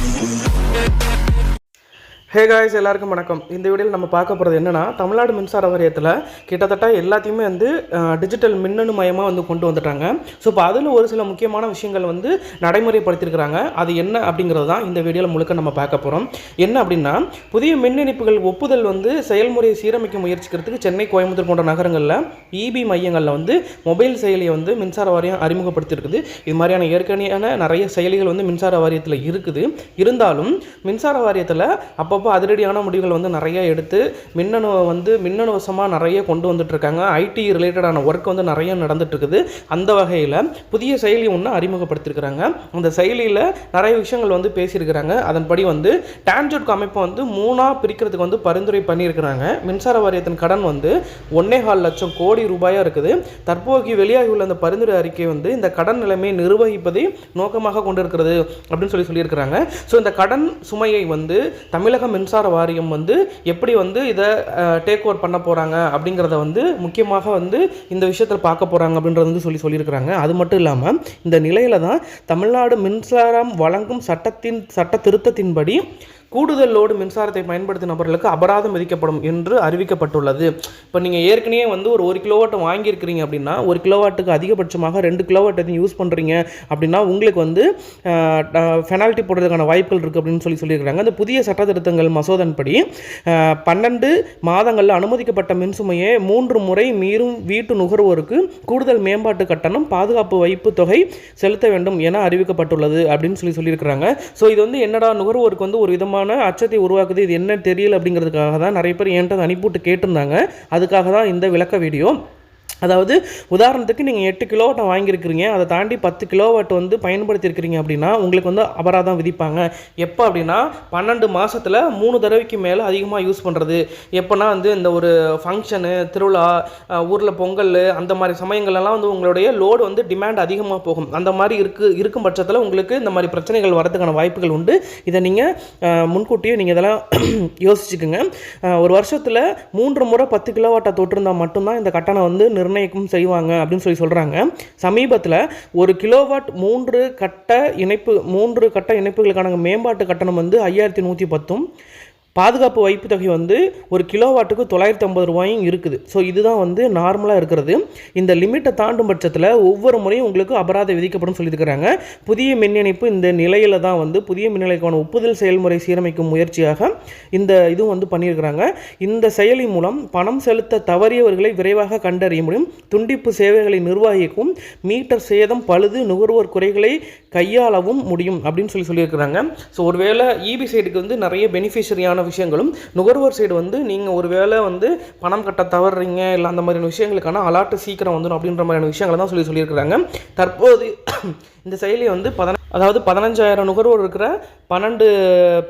Thank you. Hey guys எல்லாருக்கும் வணக்கம். இந்த வீடியோவில் நம்ம பார்க்க போகிறது என்னென்னா தமிழ்நாடு மின்சார வாரியத்தில் கிட்டத்தட்ட எல்லாத்தையுமே வந்து டிஜிட்டல் மின்னணு மயமாக வந்து கொண்டு வந்துட்டாங்க. ஸோ இப்போ அதில் ஒரு சில முக்கியமான விஷயங்கள் வந்து நடைமுறைப்படுத்தியிருக்கிறாங்க அது என்ன அப்படிங்கிறது தான் இந்த வீடியோவில் முழுக்க நம்ம பார்க்க போகிறோம் என்ன அப்படின்னா புதிய மின் இணைப்புகள் ஒப்புதல் வந்து செயல்முறையை சீரமைக்க முயற்சிக்கிறதுக்கு சென்னை கோயம்புத்தூர் போன்ற நகரங்களில் இபி மையங்களில் வந்து மொபைல் செயலியை வந்து மின்சார வாரியம் அறிமுகப்படுத்தியிருக்குது. இது மாதிரியான ஏற்கனவே நிறைய செயலிகள் வந்து மின்சார வாரியத்தில் இருக்குது. இருந்தாலும் மின்சார வாரியத்தில் அப்போ அப்பப்போ அதிரடியான முடிவுகள் வந்து நிறைய எடுத்து மின்னணு வந்து மின்னணு வசமாக நிறைய கொண்டு வந்துட்டுருக்காங்க. ஐடி ரிலேட்டடான ஒர்க் வந்து நிறைய நடந்துட்டுருக்குது. அந்த வகையில் புதிய செயலி ஒன்று அறிமுகப்படுத்தியிருக்கிறாங்க அந்த செயலியில் நிறைய விஷயங்கள் வந்து பேசியிருக்கிறாங்க. அதன்படி வந்து டான்ஜெட் அமைப்பை வந்து மூணாக பிரிக்கிறதுக்கு வந்து பரிந்துரை பண்ணியிருக்கிறாங்க. மின்சார வாரியத்தின் கடன் வந்து ஒன்னே கால் லட்சம் கோடி ரூபாயாக இருக்குது. தற்போதைக்கு வெளியாகியுள்ள அந்த பரிந்துரை அறிக்கை வந்து இந்த கடன் நிலைமையை நிர்வகிப்பதை நோக்கமாக கொண்டிருக்கிறது அப்படின்னு சொல்லி சொல்லியிருக்கிறாங்க. ஸோ இந்த கடன் சுமையை வந்து தமிழக மின்சார வாரியம் வந்து எப்படி வந்து இதை டேக் ஓவர் பண்ண போகிறாங்க அப்படிங்கிறத வந்து முக்கியமாக வந்து இந்த விஷயத்தில் பார்க்க போகிறாங்க அப்படின்றது வந்து சொல்லி சொல்லியிருக்கிறாங்க. அது மட்டும் இல்லாமல் இந்த நிலையில் தான் தமிழ்நாடு மின்சாரம் வழங்கும் சட்டத்தின் சட்ட திருத்தத்தின்படி கூடுதல் லோடு மின்சாரத்தை பயன்படுத்தும் நபர்களுக்கு அபராதம் விதிக்கப்படும் என்று அறிவிக்கப்பட்டுள்ளது. இப்போ நீங்கள் ஏற்கனவே வந்து ஒரு ஒரு கிலோவாட் வாங்கியிருக்கிறீங்க அப்படின்னா ஒரு கிலோவாட்டுக்கு அதிகபட்சமாக ரெண்டு கிலோவாட் எதுவும் யூஸ் பண்ணுறீங்க அப்படின்னா உங்களுக்கு வந்து பெனால்ட்டி போடுறதுக்கான வாய்ப்புகள் இருக்குது அப்படின்னு சொல்லி சொல்லியிருக்கிறாங்க. அந்த புதிய சட்ட திருத்தங்கள் மசோதன்படி பன்னெண்டு மாதங்களில் அனுமதிக்கப்பட்ட மின்சுமையை மூன்று முறை மீறும் வீட்டு நுகர்வோருக்கு கூடுதல் மேம்பாட்டு கட்டணம் பாதுகாப்பு வைப்பு தொகை செலுத்த வேண்டும் என அறிவிக்கப்பட்டுள்ளது அப்படின்னு சொல்லி சொல்லியிருக்கிறாங்க. ஸோ இது வந்து என்னடா நுகர்வோருக்கு வந்து ஒரு விதமாக விதமான அச்சத்தை உருவாக்குது. இது என்ன தெரியல அப்படிங்கிறதுக்காக தான் நிறைய பேர் என்கிட்ட அனுப்பிவிட்டு கேட்டிருந்தாங்க. அதுக்காக தான் இந்த விளக்க வீடியோ. அதாவது உதாரணத்துக்கு நீங்கள் எட்டு கிலோவாட்டை வாங்கியிருக்கிறீங்க அதை தாண்டி பத்து கிலோவாட் வந்து பயன்படுத்தியிருக்கிறீங்க அப்படின்னா உங்களுக்கு வந்து அபராதம் விதிப்பாங்க. எப்போ அப்படின்னா பன்னெண்டு மாதத்தில் மூணு தடவைக்கு மேலே அதிகமாக யூஸ் பண்ணுறது எப்போனா வந்து இந்த ஒரு ஃபங்க்ஷனு திருவிழா ஊரில் பொங்கல் அந்த மாதிரி சமயங்கள்லாம் வந்து உங்களுடைய லோடு வந்து டிமாண்ட் அதிகமாக போகும். அந்த மாதிரி இருக்கு இருக்கும் பட்சத்தில் உங்களுக்கு இந்த மாதிரி பிரச்சனைகள் வரதுக்கான வாய்ப்புகள் உண்டு. இதை நீங்கள் முன்கூட்டியே நீங்கள் இதெல்லாம் யோசிச்சுக்குங்க. ஒரு வருஷத்தில் மூன்று முறை பத்து கிலோவாட்டை தொட்டிருந்தால் மட்டும்தான் இந்த கட்டணம் வந்து நிர்ணயிக்கும் செய்வாங்க அப்படின்னு சொல்லி சொல்கிறாங்க சமீபத்தில் ஒரு கிலோவாட் மூன்று கட்ட இணைப்பு மூன்று கட்ட இணைப்புகளுக்கான மேம்பாட்டு கட்டணம் வந்து ஐயாயிரத்தி நூற்றி பத்தும் பாதுகாப்பு வைப்பு தொகை வந்து ஒரு கிலோவாட்டுக்கு தொள்ளாயிரத்தி ஐம்பது ரூபாயும் இருக்குது. ஸோ இதுதான் வந்து நார்மலாக இருக்கிறது. இந்த லிமிட்டை தாண்டும் பட்சத்தில் ஒவ்வொரு முறையும் உங்களுக்கு அபராதம் விதிக்கப்படும் சொல்லியிருக்கிறாங்க. புதிய மின் இணைப்பு இந்த நிலையில் தான் வந்து புதிய மின் நிலைக்கான ஒப்புதல் செயல்முறை சீரமைக்கும் முயற்சியாக இந்த இதுவும் வந்து பண்ணியிருக்கிறாங்க. இந்த செயலி மூலம் பணம் செலுத்த தவறியவர்களை விரைவாக கண்டறிய முடியும். துண்டிப்பு சேவைகளை நிர்வாகிக்கும் மீட்டர் சேதம் பழுது நுகர்வோர் குறைகளை கையாளவும் முடியும் அப்படின்னு சொல்லி சொல்லியிருக்கிறாங்க. ஸோ ஒருவேளை இபி சைடுக்கு வந்து நிறைய பெனிஃபிஷரியான விஷயங்களும். நுகர்வோர் சைடு வந்து நீங்கள் ஒருவேளை வந்து பணம் கட்ட தவறுறீங்க இல்லை அந்த மாதிரியான விஷயங்களுக்கான அலாட்டு சீக்கிரம் வந்துடும் அப்படின்ற மாதிரியான விஷயங்களை தான் சொல்லி சொல்லியிருக்கிறாங்க. தற்போது இந்த செயலியை வந்து பதன அதாவது பதினஞ்சாயிரம் நுகர்வோர் இருக்கிற பன்னெண்டு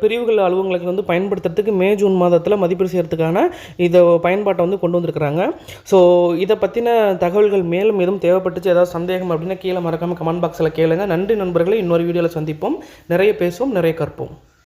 பிரிவுகள் அலுவலங்களுக்கு வந்து பயன்படுத்துறதுக்கு மே ஜூன் மாதத்தில் மதிப்பீடு செய்கிறதுக்கான இதை பயன்பாட்டை வந்து கொண்டு வந்திருக்கிறாங்க. ஸோ இதை பற்றின தகவல்கள் மேலும் எதுவும் தேவைப்பட்டுச்சு ஏதாவது சந்தேகம் அப்படின்னா கீழே மறக்காமல் கமெண்ட் பாக்ஸில் கேளுங்க. நன்றி நண்பர்களை இன்னொரு வீடியோவில் சந்திப்போம். நிறைய பேசுவோம் நிறைய கற்போம்.